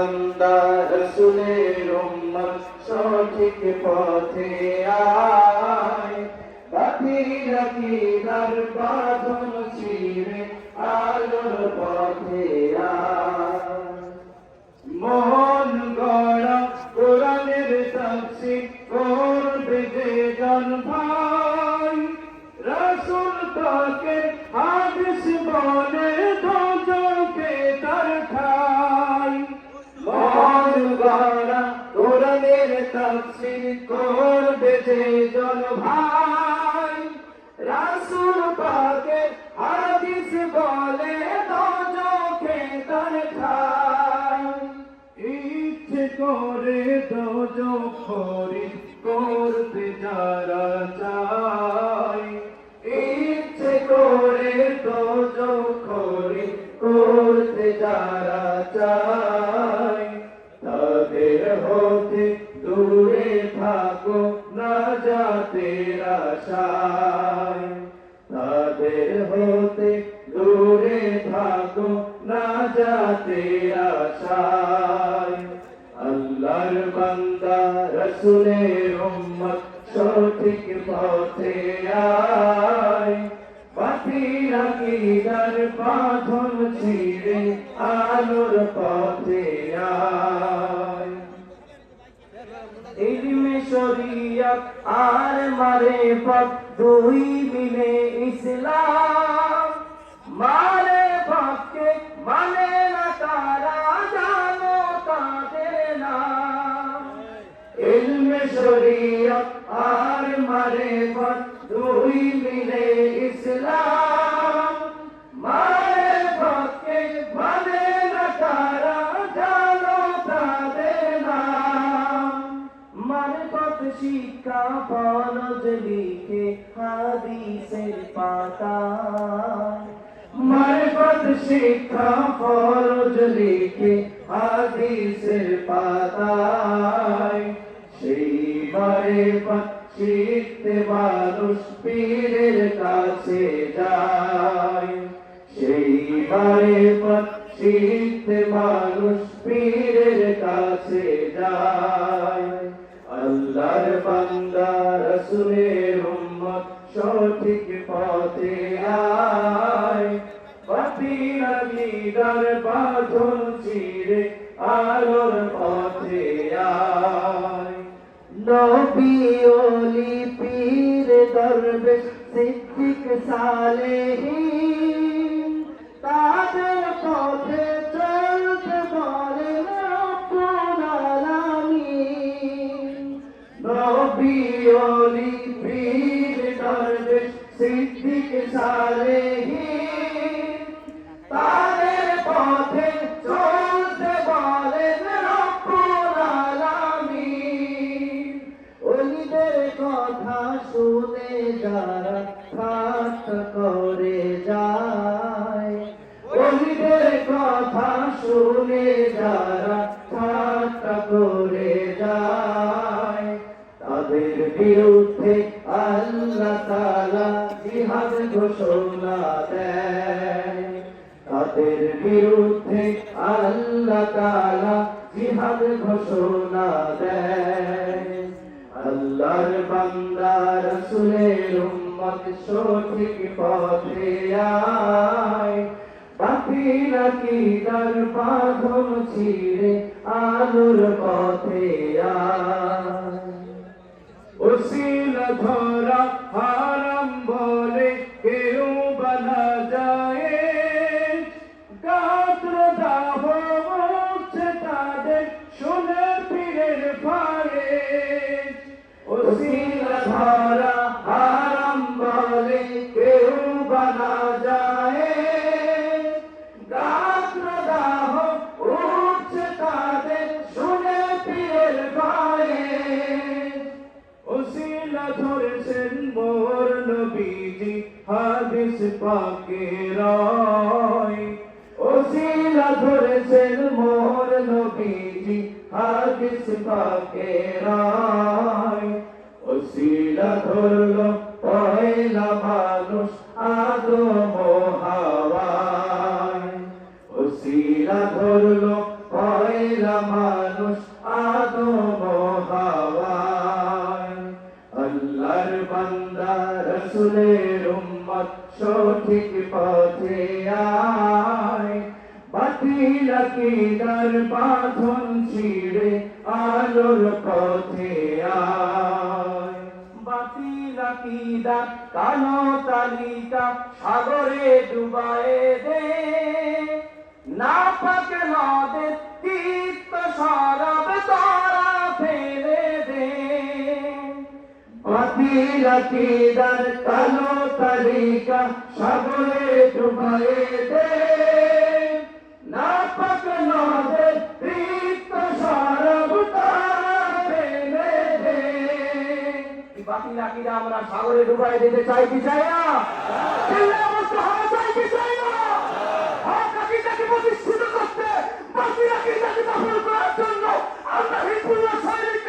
বান্দা রসুলের উম্মত সঠিক পথে আয় বাতিরা কি বাঁধন ছিঁড়ে আলোর পথে আয় মোহন গড়া কোরআনের তাফসীর করবে যে জন ভাই রাসূল তাকে হাদিস বলে করবে জন ভাই। রাসূল পাকে হাদিস বলে ইচ্ছে করে দোজো খরি করতে যারা চাই ইচ্ছে করে দোজো খরি করতে যারা চাই আয়। পাখিরা কি দার বাঁধন ছিঁড়ে আলোর পথে আয়। ইলমে শরিয়ত আর মারে পথ, দুই মিলে ইসলাম। মারে পথকে মানে না তারা, জানো তাদের নাম। ইলমে শিক্ষা ফরজ লিখে হাদিসের পাতা। মারফত শিক্ষা ফরজ লিখে হাদিসের পাতায়। সেই মারফত শিখতে মানুষ পীরের কাছে যায়। সেই মারফত শিখতে মানুষ পীরের কাছে যায়। আল্লাহর বান্দা, রসুলের উম্মত সঠিক পথে আয়। পাপিরা লিদার বাঁধন চিরে আলোর পথে আয়। নবী ওলি পীর দরবেশ সিদ্দিক সালেহীন সিদ্দিক সালেহীন তাদের পথে চলতে বলেন রব্বুল আলামিন। কথা শুনে যারা ঠাট্টা করে যায় ওলিদের কথা শুনে যারা ঠাট্টা করে যায়, তাদের বিরুদ্ধে আল্লাহ তাআলা জিহাদ ঘোষণা দেয়। তাদের বিরুদ্ধে আল্লাহ তাআলা জিহাদ ঘোষণা দেয়। আল্লাহর বান্দা রসুলের উম্মত সঠিক পথে আয়। তার বাঁধন ছিঁড়ে আলোর পথে আয়। ধরা উসিলা ধরা হারাম বলে কেউ বানা যায়। গাত্র দাহ উঠছে তাদের শুনে পীরের ফায়ে ওসিলা ধরেছেন মোর নবীজি, হাদিস পাকে রয়। ওসিলা ধরেছেন মোর নবীজি, হাদিস পাকে রয়। উসিলা ধরলো পয়লা মানুষ আদম হাওয়ায় উসিলা ধরলো পয়লা মানুষ আদম হাওয়ায় আল্লাহর বান্দা, রসুলের উম্মত, সঠিক পথে আয়। বাতিল কিদার বাঁধন ছিড়ে আলোর পথে আয়। আকিদা কালো তালিকা সাগরে ডুবায়ে দে। না পাকে নদে তীর্থ সরব তারা ফেলে দে। আকিদার কালো তালিকা সাগরে ডুবায়ে সাগরে ডুবাই দিতে চাই কি চাই না? প্রতিষ্ঠিত করতে? বাকি রাখি তাকে দখল করার জন্য? আমরা হিজবুল্লাহ সৈনিক